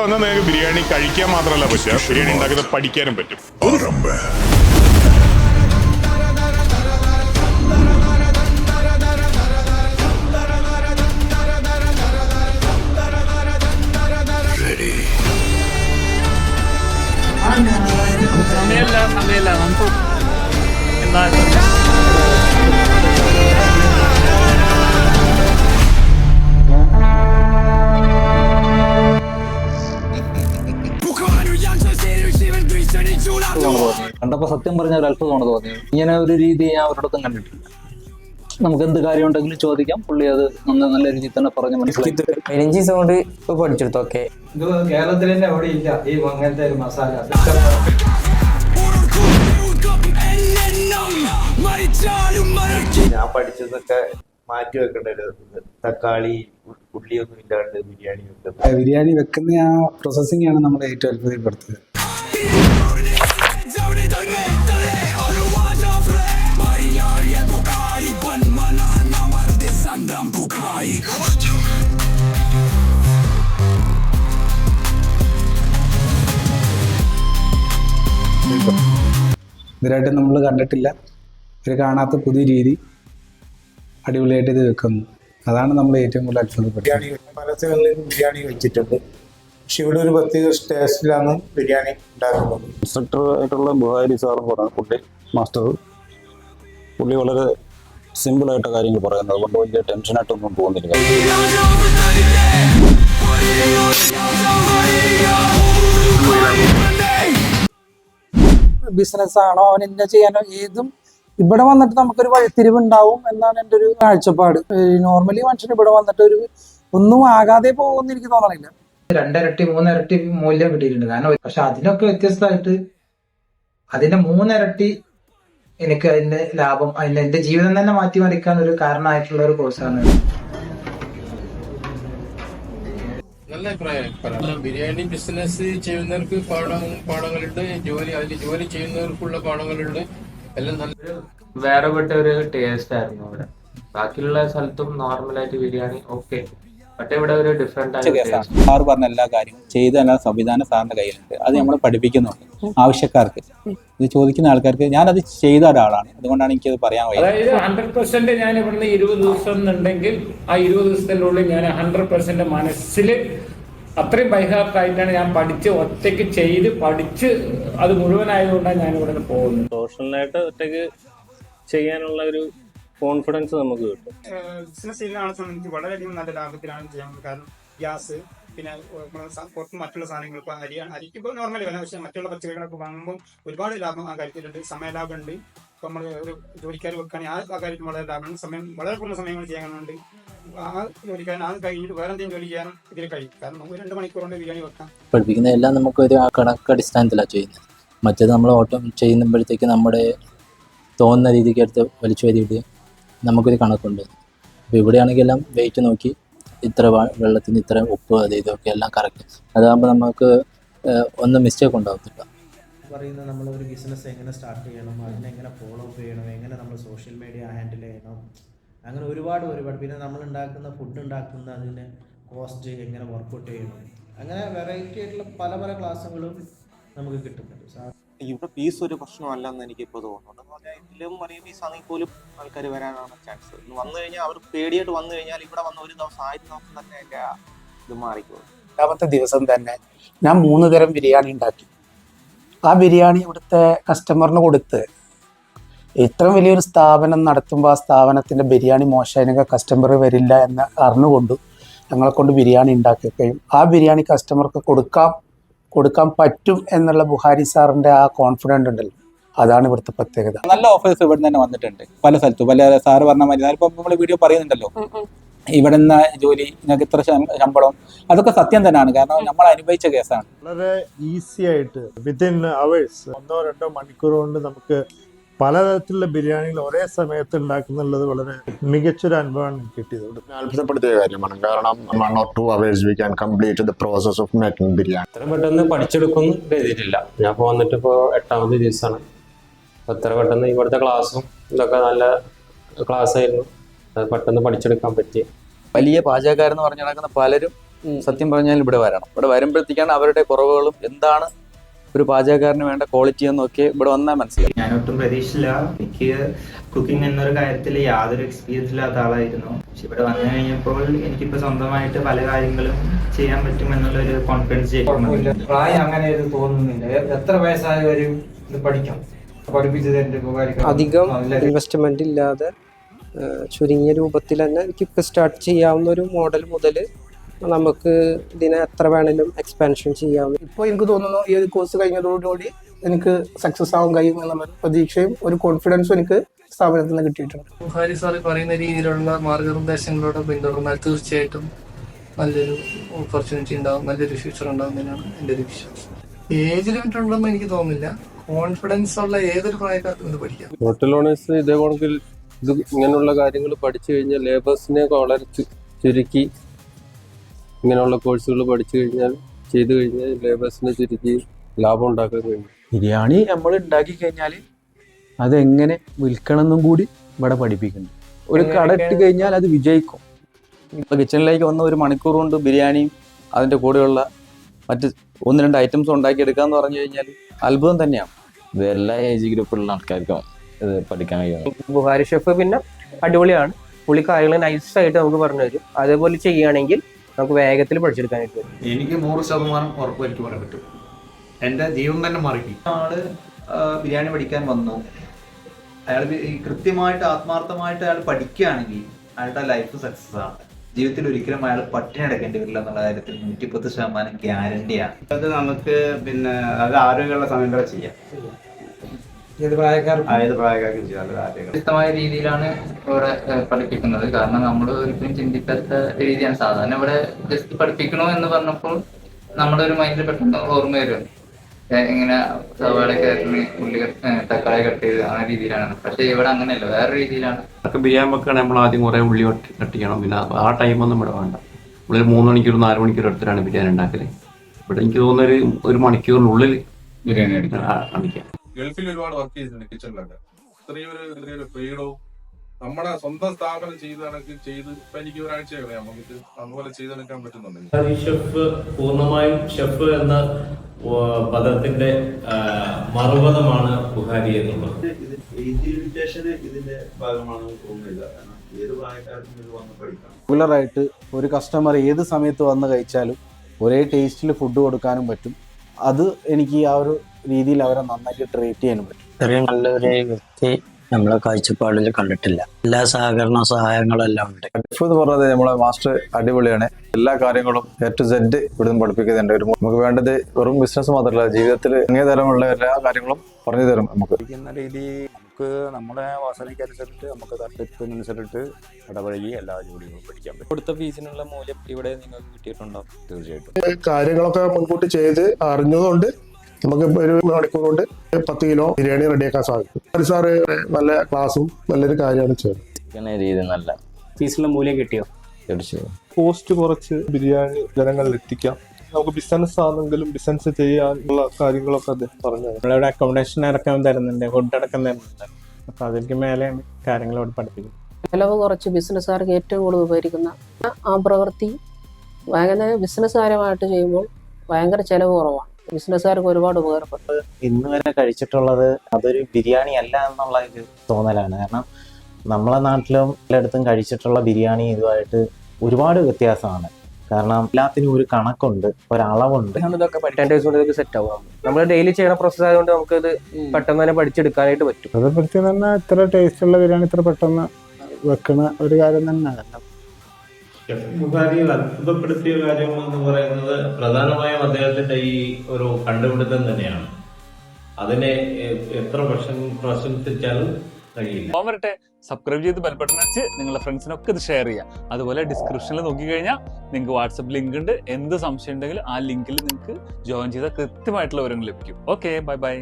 ഇവിടെ വന്നാൽ നിങ്ങൾക്ക് ബിരിയാണി കഴിക്കാൻ മാത്രമല്ല പറ്റുക ബിരിയാണി ഉണ്ടാക്കുന്നത് പഠിക്കാനും പറ്റും. സമയമില്ല സമയമില്ല. നമുക്ക് എന്താ കണ്ടപ്പോ സത്യം പറഞ്ഞ ഒരു അത്ഭുതമാണ് തോന്നിയത്. ഇങ്ങനെ ഒരു രീതി ഞാൻ അവരുടെ കണ്ടിട്ടില്ല. നമുക്ക് എന്ത് കാര്യം ഉണ്ടെങ്കിലും ചോദിക്കാം. പുള്ളി അത് നന്ന നല്ല രീതിയിൽ തന്നെ പറഞ്ഞു മനസ്സിലാക്കി പതിനഞ്ച് സൗണ്ട് ഇപ്പൊ പഠിച്ചെടുത്തു? ഓക്കെ ഇത് കേരളത്തിൽ തന്നെ അവിടെ ഇല്ല. ഈ അങ്ങനത്തെ ഒരു മസാല. ഞാൻ പഠിച്ചതൊക്കെ മാറ്റി വെക്കേണ്ടത് ഒരു തക്കാളി ഉള്ളിയൊന്നും ഇല്ലാണ്ട് ബിരിയാണി വെക്കുന്നത്. ബിരിയാണി വെക്കുന്ന ആ പ്രോസസ്സിംഗ് ആണ് നമ്മളെ ഏറ്റവും അത്ഭുതപ്പെടുത്തുന്നത് ഇതിനായിട്ട് നമ്മൾ കണ്ടിട്ടില്ല. ഇവർ കാണാത്ത പുതിയ രീതി അടിപൊളിയായിട്ട് ഇത് വെക്കുന്നു. അതാണ് നമ്മൾ ഏറ്റവും കൂടുതൽ അത്ഭുതപ്പെട്ടത്. ബിരിയാണി പല സ്ഥലങ്ങളിലും ബിരിയാണി വെച്ചിട്ടുണ്ട് പക്ഷെ ഇവിടെ ഒരു പ്രത്യേക ടേസ്റ്റിലാണ് ബിരിയാണി ഉണ്ടാക്കുന്നത്. ഇൻസ്ട്രക്ടർ ആയിട്ടുള്ള ബുഹാരി സാറും പറഞ്ഞു പുള്ളി മാസ്റ്റർ. പുള്ളി വളരെ സിമ്പിളായിട്ട് കാര്യങ്ങൾ പറയുന്നത്. അതുകൊണ്ട് വലിയ ടെൻഷനായിട്ടൊന്നും തോന്നില്ല ബിസിനസ് ആണോ അവൻ എന്നെ ചെയ്യാനോ? ഏതും. ഇവിടെ വന്നിട്ട് നമുക്കൊരു വഴിത്തിരിവ് ഉണ്ടാവും എന്നാണ് എന്റെ ഒരു കാഴ്ചപ്പാട്. നോർമലി മനുഷ്യൻ ഇവിടെ വന്നിട്ട് ഒരു ഒന്നും ആകാതെ പോകുമെന്ന് എനിക്ക് തോന്നണില്ല. രണ്ടിരട്ടി മൂന്നിരട്ടി മൂല്യം കിട്ടിയിട്ടുണ്ട്. കാരണം പക്ഷെ അതിനൊക്കെ വ്യത്യസ്തമായിട്ട് അതിന്റെ മൂന്നിരട്ടി എനിക്ക് അതിന്റെ ലാഭം അതിന്റെ എന്റെ ജീവിതം തന്നെ മാറ്റിമറിക്കാൻ ഒരു കാരണമായിട്ടുള്ള ഒരു കോഴ്സാണ് നല്ല അഭിപ്രായം. ബിരിയാണി ബിസിനസ് ചെയ്യുന്നവർക്ക് പാഠം പാഠങ്ങളുണ്ട്. ജോലി അതിൽ ജോലി ചെയ്യുന്നവർക്കുള്ള പാഠങ്ങളുണ്ട്. എല്ലാം നല്ല വേറെപ്പെട്ട ഒരു ടേസ്റ്റ് ആയിരുന്നു അവിടെ. ബാക്കിയുള്ള സ്ഥലത്തും നോർമലായിട്ട് ബിരിയാണി ഓക്കെ സാർ പറഞ്ഞ എല്ലാ കാര്യവും ചെയ്ത എല്ലാ സംവിധാനം സാറിന്റെ കയ്യിലുണ്ട്. അത് നമ്മൾ പഠിപ്പിക്കുന്നുണ്ട് ആവശ്യക്കാർക്ക്. ഇത് ചോദിക്കുന്ന ആൾക്കാർക്ക് ഞാൻ അത് ചെയ്ത ഒരാളാണ്. അതുകൊണ്ടാണ് എനിക്ക് അത് പറയാൻ അതായത് ഹൺഡ്രഡ് പെർസെന്റ് ഞാൻ ഇവിടുന്ന് ഇരുപത് ദിവസം എന്നുണ്ടെങ്കിൽ ആ ഇരുപത് ദിവസത്തിനുള്ളിൽ ഉള്ളിൽ ഞാൻ ഹൺഡ്രഡ് പെർസെന്റ് മനസ്സിൽ അത്രയും ബൈഹാർട്ടായിട്ടാണ് ഞാൻ പഠിച്ച് ഒറ്റയ്ക്ക് ചെയ്ത് പഠിച്ച് അത് മുഴുവനായതുകൊണ്ടാണ് ഞാൻ ഇവിടെ പോകുന്നത്. പ്രൊഫഷണലായിട്ട് ഒറ്റയ്ക്ക് ചെയ്യാനുള്ള ഒരു കോൺഫിഡൻസ് നമുക്ക് കിട്ടും. ബിസിനസ് ചെയ്യുന്ന ആളെ സംബന്ധിച്ച് വളരെയധികം നല്ല ലാഭത്തിലാണ് ചെയ്യാൻ കാരണം ഗ്യാസ് പിന്നെ പുറത്ത് മറ്റുള്ള സാധനങ്ങൾ ഇപ്പൊ അരി അരിക്ക് ഇപ്പോൾ നോർമൽ വില പക്ഷേ മറ്റുള്ള പച്ചക്കറികളൊക്കെ വാങ്ങുമ്പോൾ ഒരുപാട് ലാഭം ആ കാര്യത്തിലുണ്ട്. സമയലാഭം ഉണ്ട് ഇപ്പൊ നമ്മൾ ഒരു ജോലിക്കാർ വെക്കുകയാണെങ്കിൽ ആ കാര്യത്തിൽ വളരെ ലാഭമാണ്. സമയം വളരെ കുറഞ്ഞ സമയങ്ങൾ ചെയ്യാനുണ്ട് ആ ജോലിക്കാരൻ അത് കഴിഞ്ഞിട്ട് വേറെ എന്തെങ്കിലും ജോലി ചെയ്യാനും ഇതിൽ കഴിയും. കാരണം നമുക്ക് രണ്ട് മണിക്കൂർ കൊണ്ട് ബിരിയാണി വെക്കാം. പഠിപ്പിക്കുന്ന എല്ലാം നമുക്ക് ഒരു കണക്കടിസ്ഥാനത്തിലാണ് ചെയ്യുന്നത്. മറ്റേത് നമ്മൾ ഓട്ടം ചെയ്യുമ്പോഴത്തേക്ക് നമ്മുടെ തോന്നുന്ന രീതിക്ക് എടുത്ത് വലിച്ചു വരിയിട്ട് നമുക്കൊരു കണക്കുണ്ട്. അപ്പോൾ ഇവിടെയാണെങ്കിൽ എല്ലാം വെയിറ്റ് നോക്കി ഇത്ര വെള്ളത്തിന് ഇത്ര ഉപ്പ് അത് ഇതൊക്കെ എല്ലാം കറക്റ്റ് അതാകുമ്പോൾ നമുക്ക് ഒന്നും മിസ്റ്റേക്ക് ഉണ്ടാകത്തില്ല പറയുന്നത് നമ്മൾ ഒരു ബിസിനസ് എങ്ങനെ സ്റ്റാർട്ട് ചെയ്യണം അതിനെങ്ങനെ ഫോളോ അപ്പ് ചെയ്യണം എങ്ങനെ നമ്മൾ സോഷ്യൽ മീഡിയ ഹാൻഡിൽ ചെയ്യണം അങ്ങനെ ഒരുപാട് ഒരുപാട്. പിന്നെ നമ്മൾ ഉണ്ടാക്കുന്ന ഫുഡ് ഉണ്ടാക്കുന്ന അതിന് കോസ്റ്റ് എങ്ങനെ വർക്കൗട്ട് ചെയ്യണം അങ്ങനെ വെറൈറ്റി ആയിട്ടുള്ള പല പല ക്ലാസ്സുകളും നമുക്ക് സാർ ഇവിടെ ഫീസ് ഒരു പ്രശ്നമല്ലെന്ന് എനിക്ക് ഇപ്പോൾ തോന്നുന്നുണ്ട്. എന്ന് പറഞ്ഞാൽ ഇതിലും വലിയ ഫീസ് ആണെങ്കിൽ പോലും ആൾക്കാർ വരാനാണ് ചാൻസ് വന്നു കഴിഞ്ഞാൽ അവർ പേടിയായിട്ട് വന്നു കഴിഞ്ഞാൽ ഇവിടെ വന്ന ഒരു ദിവസം ആയിരം ദിവസം തന്നെ എന്റെ ഇത് മാറിക്കോളും. രണ്ടാമത്തെ ദിവസം തന്നെ ഞാൻ മൂന്ന് തരം ബിരിയാണി ഉണ്ടാക്കി. ആ ബിരിയാണി ഇവിടുത്തെ കസ്റ്റമറിന് കൊടുത്ത് ഇത്ര വലിയൊരു സ്ഥാപനം നടത്തുമ്പോൾ ആ സ്ഥാപനത്തിന്റെ ബിരിയാണി മോശമായിരുന്നെങ്കിൽ കസ്റ്റമർ വരില്ല എന്ന് അറിഞ്ഞുകൊണ്ട് ഞങ്ങളെ കൊണ്ട് ബിരിയാണി ഉണ്ടാക്കുകയും ആ ബിരിയാണി കസ്റ്റമർക്ക് കൊടുക്കാം കൊടുക്കാൻ പറ്റും എന്നുള്ള ബുഹാരി സാറിന്റെ ആ കോൺഫിഡന്റ് ഉണ്ടല്ലോ. അതാണ് ഇവിടുത്തെ പ്രത്യേകത. നല്ല ഓഫേഴ്സ് ഇവിടെ തന്നെ വന്നിട്ടുണ്ട്. പല സ്ഥലത്തും. പല സാറ് പറഞ്ഞ മാതിരി. ഞാനിപ്പോൾ നമ്മൾ വീഡിയോ പറയുന്നുണ്ടല്ലോ. ഇവിടെ നിന്ന് ജോലി നിങ്ങൾക്ക് ഇത്ര ശമ്പളം. അതൊക്കെ സത്യം തന്നെയാണ്. കാരണം നമ്മൾ അനുഭവിച്ച കേസാണ്. വളരെ ഈസി ആയിട്ട് വിത്തിൻ അവേഴ്സ് ഒന്നോ രണ്ടോ മണിക്കൂർ കൊണ്ട് നമുക്ക് പലതരത്തിലുള്ള ബിരിയാണികൾ ഒരേ സമയത്ത് ഉണ്ടാക്കുന്നുള്ളത് വളരെ മികച്ചൊരു അനുഭവമാണ് എനിക്ക് കിട്ടിയത് ഇവിടെ അത്ഭുതപ്പെടുത്തിയ കാര്യമാണ്. കാരണം one or two hours we can complete the process of making biryani അത്ര പെട്ടെന്ന് പഠിച്ചെടുക്കുന്നു എഴുതിയിട്ടില്ല. ഞാൻ ഇപ്പോൾ വന്നിട്ട് ഇപ്പോൾ എട്ടാമത്തെ ദിവസമാണ് അപ്പോൾ ഇത്ര പെട്ടെന്ന് ഇവിടുത്തെ ക്ലാസ്സും ഇതൊക്കെ നല്ല ക്ലാസ് ആയിരുന്നു. അത് പെട്ടെന്ന് പഠിച്ചെടുക്കാൻ പറ്റി. വലിയ പാചകക്കാരെന്ന് പറഞ്ഞു നടക്കുന്ന പലരും സത്യം പറഞ്ഞാൽ ഇവിടെ വരണം. ഇവിടെ വരുമ്പോഴത്തേക്കാണ് അവരുടെ കുറവുകളും എന്താണ് ഒരു പാചകക്കാരന് വേണ്ട ക്വാളിറ്റി എന്നൊക്കെ ഇവിടെ വന്നാൽ മനസ്സിലായി ഞാൻ ഒട്ടും പ്രതീക്ഷയില്ല എനിക്ക് കുക്കിംഗ് എന്നൊരു കാര്യത്തിൽ യാതൊരു എക്സ്പീരിയൻസ് ഇല്ലാത്ത ആളായിരുന്നു. പക്ഷെ ഇവിടെ വന്നു കഴിഞ്ഞപ്പോൾ എനിക്കിപ്പോൾ സ്വന്തമായിട്ട് പല കാര്യങ്ങളും ചെയ്യാൻ പറ്റും എന്നുള്ളൊരു കോൺഫിഡൻസ് പ്രായം അങ്ങനെ ഇത് തോന്നുന്നില്ല. എത്ര എത്ര വയസ്സായവരും ഇത് പഠിക്കാം? പഠിപ്പിച്ചത് എന്റെ ഉപകാരിക്കാം അധികം ഇൻവെസ്റ്റ്മെന്റ് ഇല്ലാതെ ചുരുങ്ങിയ രൂപത്തിൽ തന്നെ എനിക്ക് സ്റ്റാർട്ട് ചെയ്യാവുന്ന ഒരു മോഡൽ മുതൽ നമുക്ക് ഇതിനെ എത്ര വേണേലും എക്സ്പാൻഷൻ ചെയ്യാം ഇപ്പോൾ എനിക്ക് തോന്നുന്നു ഈ ഒരു കോഴ്സ് കഴിഞ്ഞതോടുകൂടി എനിക്ക് സക്സസ് ആവാൻ കഴിയും എന്നുള്ള പ്രതീക്ഷയും ഒരു കോൺഫിഡൻസും എനിക്ക് സ്ഥാപനത്തിൽ നിന്ന് കിട്ടിയിട്ടുണ്ട്. ബുഹാരി സാർ പറയുന്ന രീതിയിലുള്ള മാർഗനിർദ്ദേശങ്ങളോട് പിന്തുടർന്നാൽ തീർച്ചയായിട്ടും നല്ലൊരു ഓപ്പർച്യൂണിറ്റി ഉണ്ടാവും നല്ലൊരു ഫ്യൂച്ചർ ഉണ്ടാവും എന്നാണ് എന്റെ ഒരു വിശ്വാസം. ഏജ് ലിമിറ്റ് ഉണ്ടെന്ന് എനിക്ക് തോന്നുന്നില്ല. കോൺഫിഡൻസ് ഉള്ള ഏതൊരു പ്രായക്കാർക്കും ഇത് പഠിക്കാം. ഹോട്ടൽ ഓണേഴ്സ് ഇതേ കണക്കിൽ ഇത് ഇങ്ങനെയുള്ള കാര്യങ്ങൾ പഠിച്ചു കഴിഞ്ഞാൽ ലേബേഴ്സിനെ വളരെ ചുരുക്കി ഇങ്ങനെയുള്ള കോഴ്സുകൾ പഠിച്ചു കഴിഞ്ഞാൽ ചെയ്തു കഴിഞ്ഞാൽ ലേബേഴ്സിനെ ചുരുക്കി ലാഭം ഉണ്ടാക്കാൻ കഴിയും. ബിരിയാണി നമ്മൾ ഉണ്ടാക്കി കഴിഞ്ഞാൽ അതെങ്ങനെ വിൽക്കണം എന്നും കൂടി ഇവിടെ പഠിപ്പിക്കുന്നു. ഒരു കട ഇട്ട് കഴിഞ്ഞാൽ അത് വിജയിക്കും. ഇപ്പൊ കിച്ചണിലേക്ക് വന്ന ഒരു മണിക്കൂർ കൊണ്ട് ബിരിയാണിയും അതിന്റെ കൂടെയുള്ള മറ്റ് ഒന്ന് രണ്ട് ഐറ്റംസ് ഉണ്ടാക്കിയെടുക്കുക എടുക്കാന്ന് പറഞ്ഞു കഴിഞ്ഞാൽ അത്ഭുതം തന്നെയാണ്. ഇത് എല്ലാ ഏജ് ഗ്രൂപ്പിലുള്ള ആൾക്കാർക്കും ഇത് പഠിക്കാൻ കഴിയും. ബുഹാരി ഷെഫ് പിന്നെ അടിപൊളിയാണ്. പുള്ളി കാര്യങ്ങൾ നൈസായിട്ട് നമുക്ക് പറഞ്ഞു തരും. അതേപോലെ ചെയ്യുകയാണെങ്കിൽ നമുക്ക് വേഗത്തിൽ പഠിച്ചെടുക്കാനായിട്ട് പറ്റും. എനിക്ക് നൂറ് ശതമാനം ഉറപ്പ് എനിക്ക് പറയാൻ പറ്റും. എന്റെ ജീവൻ തന്നെ മാറി ആൾ ബിരിയാണി പഠിക്കാൻ വന്നു. അയാൾ കൃത്യമായിട്ട് ആത്മാർത്ഥമായിട്ട് അയാൾ പഠിക്കുകയാണെങ്കിൽ അയാളുടെ ലൈഫ് സക്സസ് ആണ്. ജീവിതത്തിൽ ഒരിക്കലും അയാൾ പട്ടിണി അടക്കേണ്ടി വരില്ല എന്നുള്ള കാര്യത്തിൽ നൂറ്റിപ്പത്ത് ശതമാനം ഗ്യാരണ്ടിയാണ് അത് നമുക്ക് പിന്നെ അത് ആരോഗ്യമുള്ള സമയം വരെ ചെയ്യാം. ഏത് പ്രായക്കാർക്കും? ഏത് പ്രായക്കാർക്കും ചെയ്യാം അത് വ്യത്യസ്തമായ രീതിയിലാണ് ഇവിടെ പഠിപ്പിക്കുന്നത്. കാരണം നമ്മൾ ഒരിക്കലും ചിന്തിക്കാത്ത രീതിയാണ്. സാധാരണ ഇവിടെ ജസ്റ്റ് പഠിപ്പിക്കണോ എന്ന് പറഞ്ഞപ്പോൾ നമ്മുടെ ഒരു മൈൻഡിൽ പെട്ടെന്ന് ഓർമ്മ വരും. എങ്ങനെ ഇങ്ങനെ സവാളയൊക്കെ കയറി ഉള്ളി തക്കാളി കട്ട് ചെയ്ത് ആ രീതിയിലാണ്. പക്ഷെ ഇവിടെ അങ്ങനെയല്ല. വേറെ രീതിയിലാണ്. ഒക്കെ ബിരിയാണി വെക്കുകയാണെങ്കിൽ നമ്മൾ ആദ്യം കുറേ ഉള്ളി കട്ട് ചെയ്യണം പിന്നെ ആ ടൈമൊന്നും ഇവിടെ വേണ്ട. നമ്മളൊരു മൂന്ന് മണിക്കൂർ നാല് മണിക്കൂർ എടുത്തിട്ടാണ് ബിരിയാണി ഉണ്ടാക്കൽ. ഇവിടെ എനിക്ക് തോന്നുന്ന ഒരു ഒരു മണിക്കൂറിനുള്ളിൽ ബിരിയാണി എടുക്കാൻ കാണിക്കാം ഗൾഫിൽ ഒരുപാട് വർക്ക് ചെയ്തിട്ടുണ്ട് കിച്ചണിലൊക്കെ ഇത്രയും ഒരു ഇത്രയും ഫ്രീഡവും നമ്മുടെ സ്വന്തം സ്ഥാപനം ചെയ്ത് കണക്ക് ചെയ്ത് ഇപ്പൊ എനിക്ക് ഒരാഴ്ച കളയാം നമുക്ക് അതുപോലെ ചെയ്തെടുക്കാൻ പറ്റുന്നുണ്ട്. ഷെഫ് പൂർണമായും ഷെഫ് എന്ന പദത്തിന്റെ മറുപദമാണ് ബുഹാരി എന്നുള്ളത്. ഇതിന്റെ ഭാഗമാണ് തോന്നുന്നില്ല. കാരണം ഏത് പ്രായക്കാർക്കും ഇത് വന്ന് പഠിക്കാം റെഗുലറായിട്ട് ഒരു കസ്റ്റമർ ഏത് സമയത്ത് വന്ന് കഴിച്ചാലും ഒരേ ടേസ്റ്റിൽ ഫുഡ് കൊടുക്കാനും പറ്റും. അത് എനിക്ക് ആ ഒരു രീതിയിൽ അവരെ നന്നായിട്ട് ട്രീറ്റ് ചെയ്യാനും പറ്റും. ഇത്രയും നല്ലൊരു വ്യക്തി നമ്മളെ കാഴ്ചപ്പാടിൽ കണ്ടിട്ടില്ല. എല്ലാ സഹകരണ സഹായങ്ങളും എല്ലാം ഉണ്ട്. ഷെഫ് എന്ന് പറഞ്ഞത് നമ്മളെ മാസ്റ്റർ അടിപൊളിയാണ്. എല്ലാ കാര്യങ്ങളും എ ടു സെഡ് ഇവിടുന്ന് പഠിപ്പിക്കുന്നുണ്ട്. ഒരു നമുക്ക് വേണ്ടത് വെറും ബിസിനസ് മാത്രമല്ല ജീവിതത്തിൽ അങ്ങേതരമുള്ള എല്ലാ കാര്യങ്ങളും പറഞ്ഞു തരും നമുക്ക്. രീതി നമുക്ക് നമ്മുടെ വാസനയ്ക്കനുസരിച്ച് നമുക്ക് താല്പര്യത്തിനനുസരിച്ച് ഇടപഴകി എല്ലാ ജോലികളും പഠിക്കാൻ പറ്റും. കൊടുത്ത ഫീസിനുള്ള മൂല്യം ഇവിടെ നിങ്ങൾക്ക് കിട്ടിയിട്ടുണ്ടാവും തീർച്ചയായിട്ടും. കാര്യങ്ങളൊക്കെ മുൻകൂട്ടി ചെയ്ത് അറിഞ്ഞതുകൊണ്ട് നമുക്ക് ഒരു മണിക്കൂർ കൊണ്ട് പത്ത് കിലോ ബിരിയാണി റെഡിയാക്കാൻ സാധിക്കും. സാറ് നല്ല ക്ലാസ്സും നല്ലൊരു കാര്യമാണ് ചെയ്യുന്നത് രീതി നല്ല. ഫീസിനുള്ള മൂല്യം കിട്ടിയോ? തീർച്ചയായും. കോസ്റ്റ് കുറച്ച് ബിരിയാണി ജനങ്ങളിൽ എത്തിക്കാം. നമുക്ക് ബിസിനസ് ആണെങ്കിലും ബിസിനസ് ചെയ്യാനുള്ള കാര്യങ്ങളൊക്കെ അദ്ദേഹം പറഞ്ഞു നമ്മളിവിടെ അക്കോമഡേഷൻ അടക്കം തരുന്നുണ്ട് ഫുഡ് അടക്കം തരുന്നുണ്ട്. അപ്പൊ അതിലേക്ക് മേലെയാണ് കാര്യങ്ങൾ ഇവിടെ പഠിപ്പിക്കുന്നത് ചെലവ് കുറച്ച് ബിസിനസ്സുകാർക്ക് ഏറ്റവും കൂടുതൽ ഉപകരിക്കുന്ന ആ പ്രവൃത്തി ഭയങ്കര ബിസിനസ്സുകാരമായിട്ട് ചെയ്യുമ്പോൾ ഭയങ്കര ചിലവ് കുറവാണ്. ബിസിനസ്സുകാർക്ക് ഒരുപാട് ഉപകാരപ്പെട്ടത് ഇന്ന് വരെ കഴിച്ചിട്ടുള്ളത് അതൊരു ബിരിയാണി അല്ല എന്നുള്ള ഒരു തോന്നലാണ്. കാരണം നമ്മളെ നാട്ടിലും എല്ലായിടത്തും കഴിച്ചിട്ടുള്ള ബിരിയാണി ഇതുമായിട്ട് ഒരുപാട് വ്യത്യാസമാണ്. കാരണം എല്ലാത്തിനും ഒരു കണക്കുണ്ട് ഒരളവുണ്ട്. ഇതൊക്കെ ടെൻ ഡേയ്സ് കൊണ്ട് ഇതൊക്കെ സെറ്റ് ആവും. നമ്മൾ ഡെയിലി ചെയ്യുന്ന പ്രോസസ് ആയതുകൊണ്ട് നമുക്ക് ഇത് പെട്ടെന്ന് തന്നെ പഠിച്ചെടുക്കാനായിട്ട് പറ്റും. അത് പഠിച്ചു തന്നെ ഇത്ര ടേസ്റ്റ് ഉള്ള ബിരിയാണി ഇത്ര പെട്ടെന്ന് വെക്കണ ഒരു കാര്യം തന്നെയാണ് ബുഹാരി അത്ഭുതപ്പെടുത്തിയ കാര്യം എന്ന് പറയുന്നത് പ്രധാനമായും അദ്ദേഹത്തിന്റെ ഈ ഒരു കണ്ടുപിടുത്തം തന്നെയാണ്. അതിനെ എത്ര വർഷം പ്രശംസിച്ചാലും കഴിയില്ല. വരട്ടെ. സബ്സ്ക്രൈബ് ചെയ്ത് ബെൽബട്ടൺ വെച്ച് നിങ്ങളുടെ ഫ്രണ്ട്സിനൊക്കെ ഇത് ഷെയർ ചെയ്യുക. അതുപോലെ ഡിസ്ക്രിപ്ഷനിൽ നോക്കിക്കഴിഞ്ഞാൽ നിങ്ങൾക്ക് വാട്സപ്പ് ലിങ്ക് ഉണ്ട്. എന്ത് സംശയം ഉണ്ടെങ്കിലും ആ ലിങ്കിൽ നിങ്ങൾക്ക് ജോയിൻ ചെയ്താൽ കൃത്യമായിട്ടുള്ള വിവരങ്ങൾ ലഭിക്കും. Okay bye bye